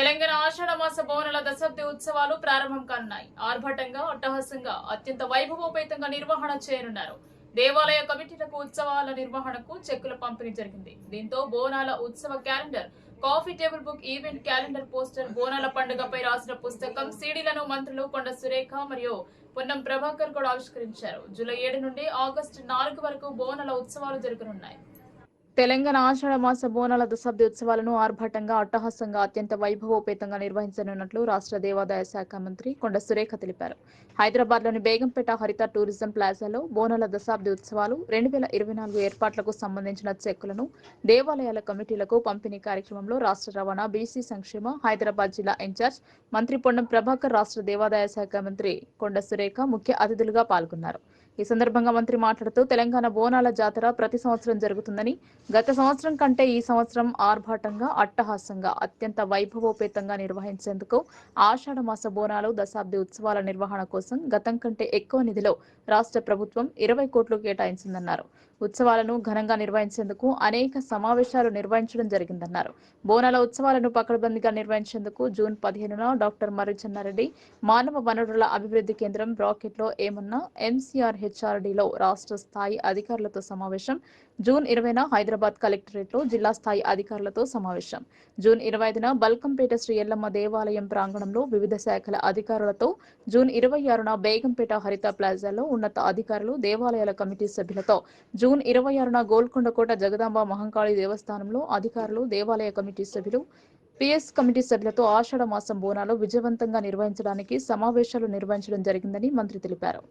తెలంగాణ ఆషాఢ మాస బోనాల దశాబ్ది ఉత్సవాలు ప్రారంభం కానున్నాయి. ఆర్భటంగా అట్టహాసంగా అత్యంత వైభవోపేతంగా నిర్వహణ చేయనున్నారు. దేవాలయ కమిటీలకు ఉత్సవాల నిర్వహణకు చెక్కుల పంపిణీ జరిగింది. దీంతో బోనాల ఉత్సవ calendar coffee table book event calendar poster బోనాల పండుగపై రాసిన పుస్తకం సీడీలను మంత్రులు కొండ సురేఖ మరియు పొన్నం ప్రభాకర్ కూడా ఆవిష్కరించారు. జూలై ఏడు నుండి ఆగస్టు నాలుగు వరకు బోనాల ఉత్సవాలు జరగనున్నాయి. తెలంగాణ ఆషాఢ మాస బోనాల దశాబ్ది ఉత్సవాలను ఆర్భాటంగా అట్టహాసంగా అత్యంత వైభవోపేతంగా నిర్వహించనున్నట్లు రాష్ట్ర దేవాదాయ శాఖ మంత్రి కొండ సురేఖ తెలిపారు. హైదరాబాద్లోని బేగంపేట హరిత టూరిజం ప్లాజాలో బోనాల దశాబ్ది ఉత్సవాలు రెండు వేల ఇరవై నాలుగు ఏర్పాట్లకు సంబంధించిన చెక్కులను దేవాలయాల కమిటీలకు పంపిణీ కార్యక్రమంలో రాష్ట్ర రవాణా బీసీ సంక్షేమ హైదరాబాద్ జిల్లా ఇన్ఛార్జ్ మంత్రి పొన్నం ప్రభాకర్ రాష్ట్ర దేవాదాయ శాఖ మంత్రి కొండ సురేఖ ముఖ్య అతిథులుగా పాల్గొన్నారు. ఈ సందర్భంగా మంత్రి మాట్లాడుతూ తెలంగాణ బోనాల జాతర ప్రతి సంవత్సరం జరుగుతుందని గత సంవత్సరం కంటే ఈ సంవత్సరం ఆర్భాటంగా అట్టహాసంగా అత్యంత వైభవోపేతంగా నిర్వహించేందుకు ఆషాఢ మాస బోనాలు దశాబ్ది ఉత్సవాల నిర్వహణ కోసం గతం కంటే ఎక్కువ నిధిలో రాష్ట్ర ప్రభుత్వం ఇరవై కోట్లు కేటాయించిందన్నారు. ఉత్సవాలను ఘనంగా నిర్వహించేందుకు అనేక సమావేశాలు నిర్వహించడం జరిగిందన్నారు. బోనాల ఉత్సవాలను పకడ్బందీగా నిర్వహించేందుకు జూన్ పదిహేనున డాక్టర్ మర్రి మానవ వనరుల అభివృద్ధి కేంద్రం బ్రాకెట్లో ఏమన్నా ఎంసీఆర్ హెచ్ఆర్డీలో రాష్ట్ర స్థాయి అధికారులతో సమావేశం. జూన్ ఇరవైన హైదరాబాద్ కలెక్టరేట్లో జిల్లా స్థాయి అధికారులతో సమావేశం. జూన్ ఇరవై ఐదున బల్కంపేట శ్రీ ఎల్లమ్మ దేవాలయం ప్రాంగణంలో వివిధ శాఖల అధికారులతో జూన్ ఇరవై ఆరున బేగంపేట హరిత ప్లాజాలో ఉన్నత అధికారులు దేవాలయాల కమిటీ సభ్యులతో జూన్ ఇరవై ఆరున గోల్కొండకోట జగదాంబ మహంకాళి దేవస్థానంలో అధికారులు దేవాలయ కమిటీ సభ్యులు పిఎస్ కమిటీ సభ్యులతో ఆషాఢ మాసం బోనాలు విజయవంతంగా నిర్వహించడానికి సమావేశాలు నిర్వహించడం జరిగిందని మంత్రి తెలిపారు.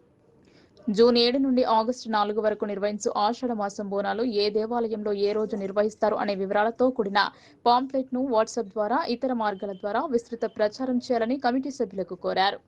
జూన్ ఏడు నుండి ఆగస్టు నాలుగు వరకు నిర్వహించు ఆషాఢ మాసం బోనాలు ఏ దేవాలయంలో ఏ రోజు నిర్వహిస్తారు అనే వివరాలతో కూడిన పాంప్లెట్ను వాట్సాప్ ద్వారా ఇతర మార్గాల ద్వారా విస్తృత ప్రచారం చేయాలని కమిటీ సభ్యులకు కోరారు.